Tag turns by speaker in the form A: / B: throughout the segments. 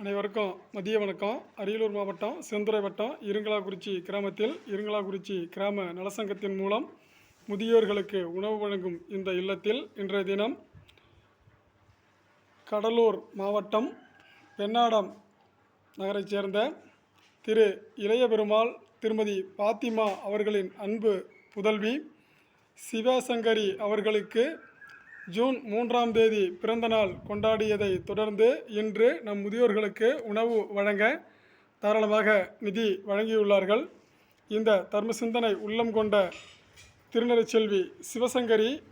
A: அனைவருக்கும் மதிய வணக்கம். அரியலூர் மாவட்டம் செந்துறை வட்டம் இருங்கலாக்குறிச்சி கிராமத்தில் இருங்கலாக்குறிச்சி கிராம நலசங்கத்தின் மூலம் முதியோர்களுக்கு உணவு வழங்கும் இந்த இல்லத்தில் இன்றைய தினம் கடலூர் மாவட்டம் பெண்ணாடம் நகரைச் சேர்ந்த திரு இளைய பெருமாள் திருமதி பாத்திமா அவர்களின் அன்பு புதல்வி சிவசங்கரி அவர்களுக்கு ஜூன் மூன்றாம் தேதி பிறந்த நாள் கொண்டாடியதை தொடர்ந்து இன்று நம் முதியோர்களுக்கு உணவு வழங்க தாராளமாக நிதி வழங்கியுள்ளார்கள். இந்த தர்ம சிந்தனை உள்ளம் கொண்ட திருநெல்வேலி சிவசங்கரி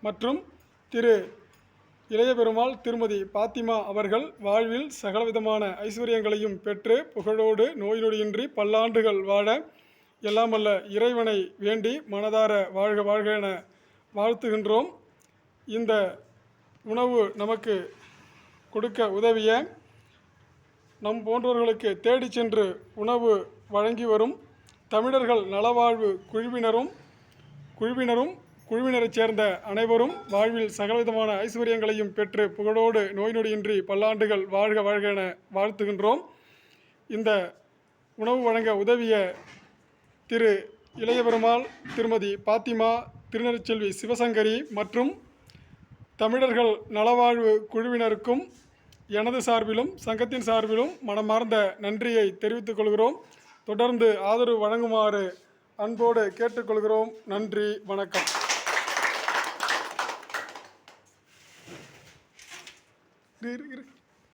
A: மற்றும் திரு இளைய பெருமாள் திருமதி பாத்திமா அவர்கள் வாழ்வில் சகலவிதமான ஐஸ்வர்யங்களையும் பெற்று புகழோடு நோய் நொடியின்றி பல்லாண்டுகள் வாழ எல்லாம் இறைவனை வேண்டி மனதார வாழ்க வாழ்க என வாழ்த்துகின்றோம். இந்த உணவு நமக்கு கொடுக்க உதவிய நம் போன்றவர்களுக்கு தேடிச் சென்று உணவு வழங்கி வரும் தமிழர்கள் நலவாழ்வு குழுவினரும் குழுவினரும் குழுவினரைச் சேர்ந்த அனைவரும் வாழ்வில் சகலவிதமான ஐஸ்வர்யங்களையும் பெற்று புகழோடு நோய் நொடியின்றி பல்லாண்டுகள் வாழ்க வாழ்க என வாழ்த்துகின்றோம். இந்த உணவு வழங்க உதவிய திரு இளையபெருமாள் திருமதி பாத்திமா திருநெல்வேலி சிவசங்கரி மற்றும் தமிழர்கள் நலவாழ்வு குழுவினருக்கும் எனது சார்பிலும் சங்கத்தின் சார்பிலும் மனமார்ந்த நன்றியை தெரிவித்துக் கொள்கிறோம். தொடர்ந்து ஆதரவு வழங்குமாறு அன்போடு கேட்டுக்கொள்கிறோம். நன்றி வணக்கம். இரு, இரு,